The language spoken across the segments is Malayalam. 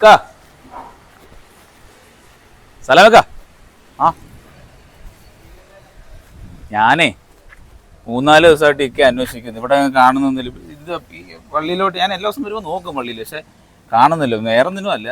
ഇക്ക സലാമക്ക ആ. ഞാനേ മൂന്നാൽ ദിവസമായിട്ട് ഇക്ക അന്വേഷിക്കുന്നു ഇവിടെ കാണുന്നൊന്നുമില്ല. ഇത് ഈ പള്ളിയിലോട്ട് ഞാൻ എല്ലാ ദിവസം വരുമ്പോൾ നോക്കും പള്ളിയിൽ പക്ഷെ കാണുന്നില്ല. വേറെ ഒന്നിനും അല്ല.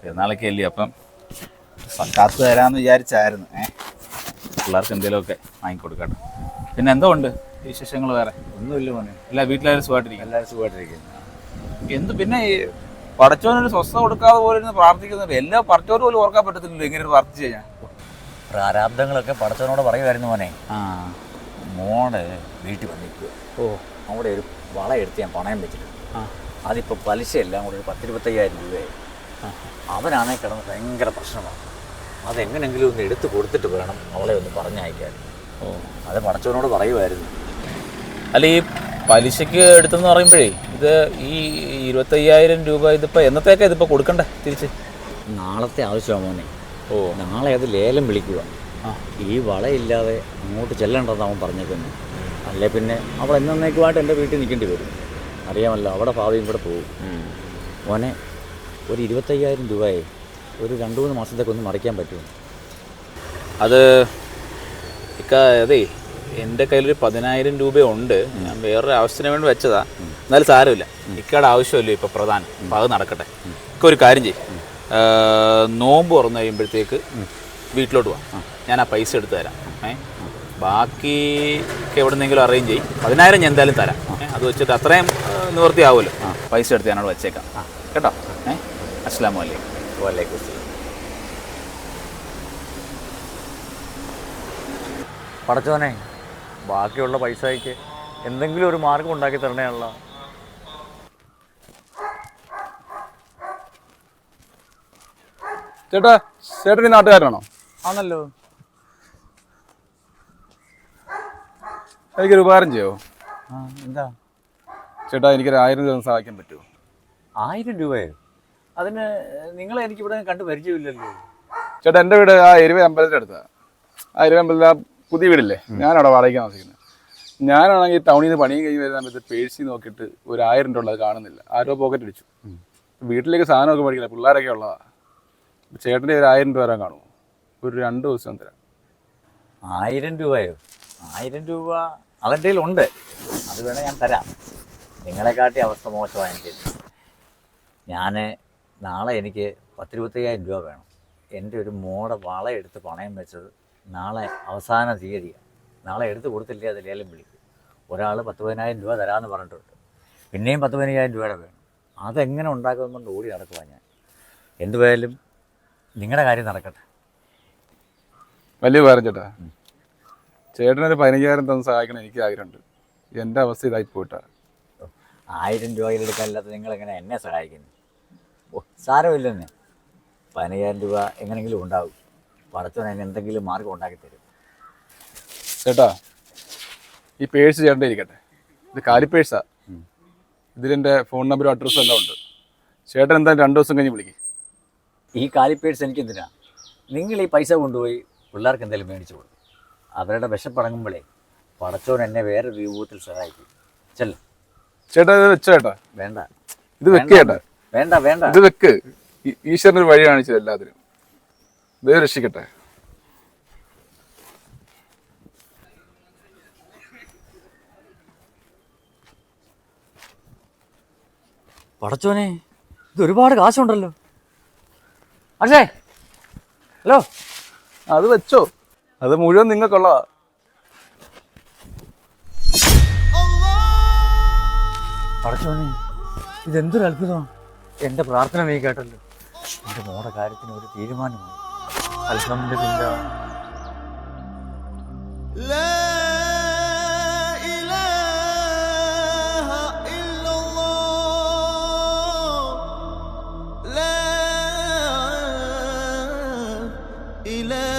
പെരുന്നാളൊക്കെ അല്ലേ? അപ്പം കാത്തു തരാമെന്ന് വിചാരിച്ചായിരുന്നു. ഏ? പിള്ളേർക്ക് എന്തെങ്കിലുമൊക്കെ വാങ്ങിക്കൊടുക്കട്ടെ. പിന്നെ എന്തോ ഉണ്ട് വിശേഷങ്ങൾ വേറെ? ഒന്നുമില്ല മോനെ. എല്ലാ വീട്ടിലായാലും സുഖമായിട്ടിരിക്കും എല്ലാവരും സുഖമായിട്ടിരിക്കുന്നു. എന്ത് പിന്നെ ഈ സ്വസ്ഥ സ്വസ്ഥത കൊടുക്കാതെ പോലെ പ്രാർത്ഥിക്കുന്നുണ്ട്. എല്ലാ പടച്ചോനും പോലും ഓർക്കാൻ പറ്റത്തില്ലല്ലോ ഇങ്ങനെ പ്രാർത്ഥിച്ചു കഴിഞ്ഞാൽ. പ്രാരാബ്ദങ്ങളൊക്കെ പടച്ചവനോട് പറയുമായിരുന്നു മോനെ. മോൾ വീട്ടിൽ വന്നിരിക്കുക ഓ. അവിടെ ഒരു വള എടുത്ത് ഞാൻ പണയം വെച്ചിട്ടുണ്ട്. ആ. അതിപ്പോൾ പലിശ എല്ലാം കൂടെ ഒരു പത്തിരുപത്തയ്യായിരം രൂപയായി. അവനാണെങ്കിൽ കിടന്ന് ഭയങ്കര പ്രശ്നമാണ്. അതെങ്ങനെങ്കിലും ഒന്ന് എടുത്തു കൊടുത്തിട്ട് വേണം അവളെ ഒന്ന് പറഞ്ഞയക്കാൻ. ഓ. അത് പടച്ചവനോട് പറയുമായിരുന്നു. അല്ല ഈ പലിശക്ക് എടുത്തെന്ന് പറയുമ്പോഴേ ഇത് ഈ ഇരുപത്തയ്യായിരം രൂപ ഇതിപ്പോൾ എന്നത്തേക്കാ ഇതിപ്പോൾ കൊടുക്കണ്ടേ തിരിച്ച്? നാളത്തെ ആവശ്യമാണ് മോനെ. ഓ. നാളെ അത് ലേലം വിളിക്കുക. ആ. ഈ വളയില്ലാതെ അങ്ങോട്ട് ചെല്ലണ്ടെന്ന് അവൻ പറഞ്ഞേക്കുന്നു. അല്ലേ പിന്നെ അവൾ എന്നേക്കുമായിട്ട് എന്റെ വീട്ടിൽ നിൽക്കേണ്ടി വരും. അറിയാമല്ലോ അവിടെ ഭാവിയും കൂടെ പോകും. മോനെ ഒരു ഇരുപത്തയ്യായിരം രൂപയെ ഒരു രണ്ട് മൂന്ന് മാസത്തേക്കൊന്ന് മറിക്കാൻ പറ്റുമോ? അത് ഇക്ക അതേ എന്റെ കയ്യിലൊരു പതിനായിരം രൂപയുണ്ട്. ഞാൻ വേറൊരു ആവശ്യത്തിന് വേണ്ടി വെച്ചതാ. എന്നാലും സാരമില്ല. ഇക്കയുടെ ആവശ്യമല്ലോ ഇപ്പോൾ പ്രധാനം. അപ്പോൾ അത് നടക്കട്ടെ. ഇക്ക ഒരു കാര്യം ചെയ്യും. നോമ്പ് തുറന്നു കഴിയുമ്പോഴത്തേക്ക് വീട്ടിലോട്ട് പോവാം ഞാൻ ആ പൈസ എടുത്ത് തരാം. ബാക്കി ഒക്കെ എവിടെന്നെങ്കിലും അറേഞ്ച് ചെയ്യും. പതിനായിരം ഞാൻ എന്തായാലും തരാം. അത് വെച്ചിട്ട് അത്രയും നിവൃത്തിയാവുമല്ലോ. പൈസ എടുത്ത് ഞാനവിടെ വെച്ചേക്കാം. കേട്ടോ? ഏ? അസ്സാം വലൈക്കും വലൈക്കും. പടച്ചോനെ ബാക്കിയുള്ള പൈസയ്ക്ക് എന്തെങ്കിലും ഒരു മാർഗം ഉണ്ടാക്കി തരണേയുള്ള ചേട്ടാ ചേട്ടൻ നാട്ടുകാരാണോ നാട്ടുകാരനാണോ? ആണല്ലോ. എനിക്കൊരു ഉപകാരം ചെയ്യോ? എന്താ? ചേട്ടാ എനിക്കൊരു ആയിരം രൂപ സഹായിക്കാൻ പറ്റുമോ? ആയിരം രൂപയോ? അതിന് നിങ്ങളെ എനിക്കിവിടെ കണ്ട് പരിചയമില്ലല്ലോ. ചേട്ടാ എന്റെ വീട് ആ എരുവ അമ്പലത്തിന്റെ അടുത്താണ് ആ എരുവ അമ്പലത്തിൽ ആ പുതിയ വീടില്ലേ? ഞാനവിടെ വാടകയ്ക്ക് താമസിക്കുന്നത്. ഞാനാണെങ്കിൽ ടൗണിൽ നിന്ന് പണിയും കഴിഞ്ഞ് വരുന്ന സമയത്ത് പേഴ്സി നോക്കിയിട്ട് ഒരു ആയിരം രൂപ ഉള്ളത് കാണുന്നില്ല. ആരോ പോക്കറ്റ് അടിച്ചു വീട്ടിലേക്ക് സാധനമൊക്കെ മേടിക്കില്ല. പിള്ളേരൊക്കെ ഉള്ളതാ. ചേട്ടന്റെ ഒരു ആയിരം രൂപ വരാൻ കാണുമോ? ഒരു രണ്ട് ദിവസം തരാം. ആയിരം രൂപയോ? ആയിരം രൂപ അവന്റെ ഉണ്ട് അത് വേണേൽ ഞാൻ തരാം. നിങ്ങളെക്കാട്ടി അവസ്ഥ എനിക്ക്. ഞാൻ നാളെ എനിക്ക് പത്തിരുപത്തയ്യായിരം രൂപ വേണം. എന്റെ ഒരു മോടെ വള എടുത്ത് പണയം വെച്ചത് നാളെ അവസാന തീയതിയാണ് നാളെ എടുത്തു കൊടുത്തില്ലേ അത് ലേലം വിളിക്കും. ഒരാൾ പത്ത് പതിനായിരം രൂപ തരാമെന്ന് പറഞ്ഞിട്ടുണ്ട്. പിന്നെയും പത്ത് പതിനയ്യായിരം രൂപയുടെ വേണം. അതെങ്ങനെ ഉണ്ടാക്കുമെന്ന് കൊണ്ട് ഓടി നടക്കുക ഞാൻ. എന്തുപോയാലും നിങ്ങളുടെ കാര്യം നടക്കട്ടെ. വലിയ ഉപകാരം ചേട്ടാ. ചേട്ടനൊരു പതിനയ്യായിരം തന്ന് സഹായിക്കണം എനിക്ക് ആഗ്രഹമുണ്ട്. എന്റെ അവസ്ഥ ഇതായി പോയിട്ടാ. ആയിരം നിങ്ങൾ നിങ്ങളെങ്ങനെ എന്നെ സഹായിക്കുന്നു? സാരമില്ലെന്നേ സാരമില്ലെന്നെ. പതിനയ്യായിരം രൂപ എങ്ങനെങ്കിലും ഉണ്ടാവും. പടച്ചവൻ അതിന് എന്തെങ്കിലും മാർഗം ഉണ്ടാക്കി തരും. ചേട്ടാ ഈ പേഴ്സ് ചേട്ടന്റെ ഇരിക്കട്ടെ ഇത് കാലി പേഴ്സാ. ഇതിലെന്റെ ഫോൺ നമ്പറും അഡ്രസ്സും എല്ലാം ഉണ്ട്. ചേട്ടൻ എന്തായാലും രണ്ട് ദിവസം കഴിഞ്ഞ് വിളിക്കും. ഈ കാലിപ്പേഴ്സ് എനിക്ക് എന്തിനാ നിങ്ങൾ ഈ പൈസ കൊണ്ടുപോയി പിള്ളേർക്ക് എന്തെങ്കിലും മേടിച്ചു കൊടുക്കും. അവരുടെ വിശപ്പടങ്ങുമ്പോഴേ പടച്ചോൻ എന്നെ വേറെ രൂപത്തിൽ സഹായിക്കും. ചെല്ല. ചേട്ടാ ഇത് വെച്ചോ ചേട്ടാ. വേണ്ട. ഇത് വെക്കേട്ടാ വേണ്ട വേണ്ട ഇത് വെക്ക്. ഈശ്വരൻ ഒരു വഴി കാണിച്ചത് എല്ലാത്തിനും. ദൈവം രക്ഷിക്കട്ടെ. പടച്ചോനെ ഇത് ഒരുപാട് കാശുണ്ടല്ലോ. അക്ഷേ ഹലോ. അത് വെച്ചോ. അത് മുഴുവൻ നിങ്ങൾക്കുള്ളതാ. പടച്ചോനെ ഇതെന്തൊരു അത്ഭുതമാണ് എന്റെ പ്രാർത്ഥന നീ കേട്ടല്ലോ. എന്റെ മോടെ കാര്യത്തിന് ഒരു الحمد لله. لا إله إلا الله. لا إله